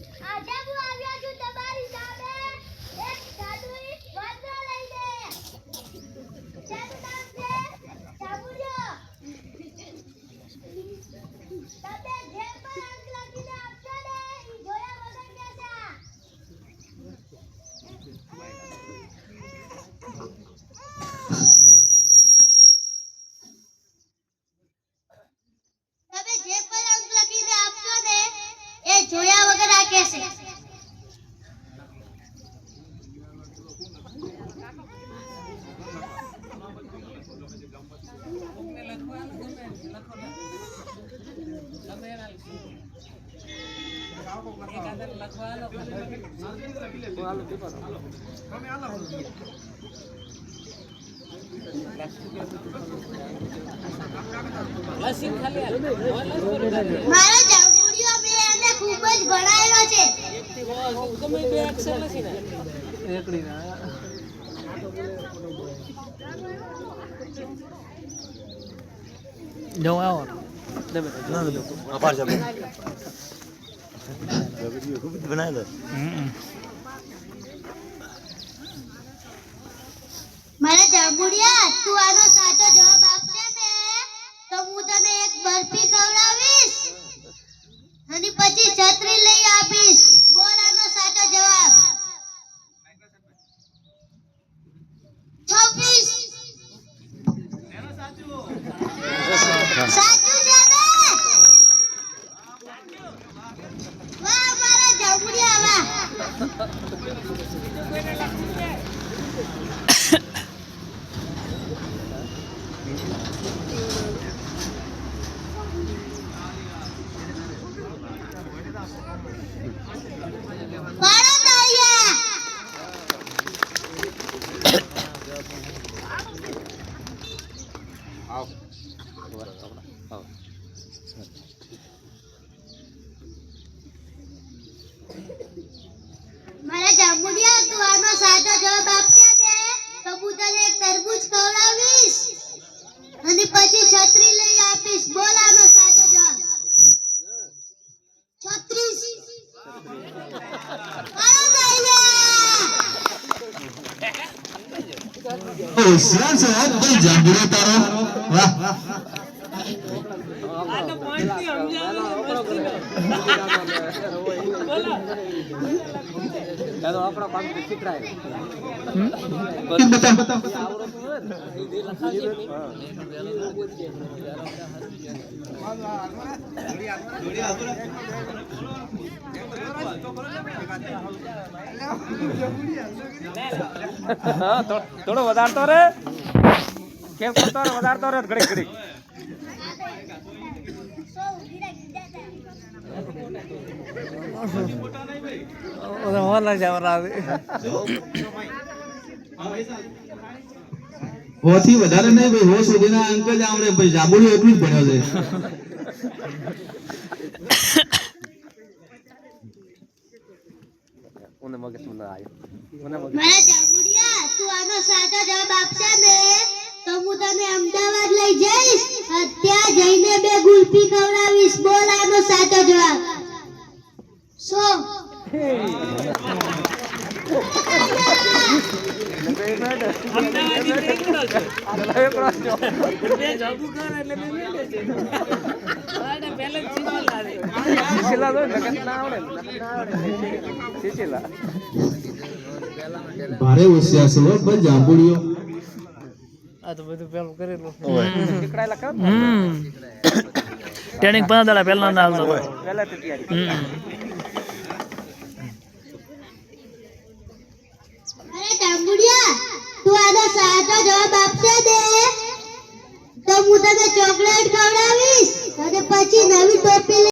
Adam વગર આ જાગુડિયા તું આનો સાચો જવાબ આપશે ને તો હું તને એક બરફી ખવડાવીશ અને પછી છત્રી લઈ આપીશ બોલ આનો સાચો જવાબ છવ્વીસ સાચું છે ને વાહ મારા જાગુડિયા વાહ પાડો તાળીયા મારા જાંબુડિયા તું આનો સાચો જવાબ આપશે ને તો હું તને એક તરબૂચ ખવડાવીશ અને પછી છત્રી લઈ આપીશ. બોલ આનો સાચો જવાબ. છત્રીસ. હોશિયાર સાહેબ હો ભાઈ જાંબુડો તારો. વાહ. બતા બતા હા, થો- થોડો વધારતો રે. કેમ કરતો રે વધારતો રે ઘડીક ઘડીક. હોથી વધારે નહીં ભાઈ હો સુધીના અંક જ આવડે. ભાઈ જાબુડી એટલું જ ભણ્યો છે. મને મગજ મને આવ્યો મને મગજ તું આનો સાચો જવાબ આપશે ને તો હું તને અમદાવાદ લઈ જઈશ. અત્યારે ત્યાં જઈને બે ગુલ્ફી ખવડાવીશ. બોલ આનો સાચો જવાબ. સો શીશીલા તો નગર ના આવડે ને, નગર ના આવડે શીશીલા ભારે હોશિયાર છે ભાઈ જાંબુડીઓ આ તો બધું પેલું કરેલું. નીકળાયેલા કરો ટ્રેનિંગ પંદર દાડા પહેલા ના? આવતો પહેલાથી તૈયારી હમ અરે જાંબુડિયા તું આનો સાચો જવાબ આપશે ને તો હું તને ચોકલેટ ખવડાવીશ અને પછી નવી ટોપી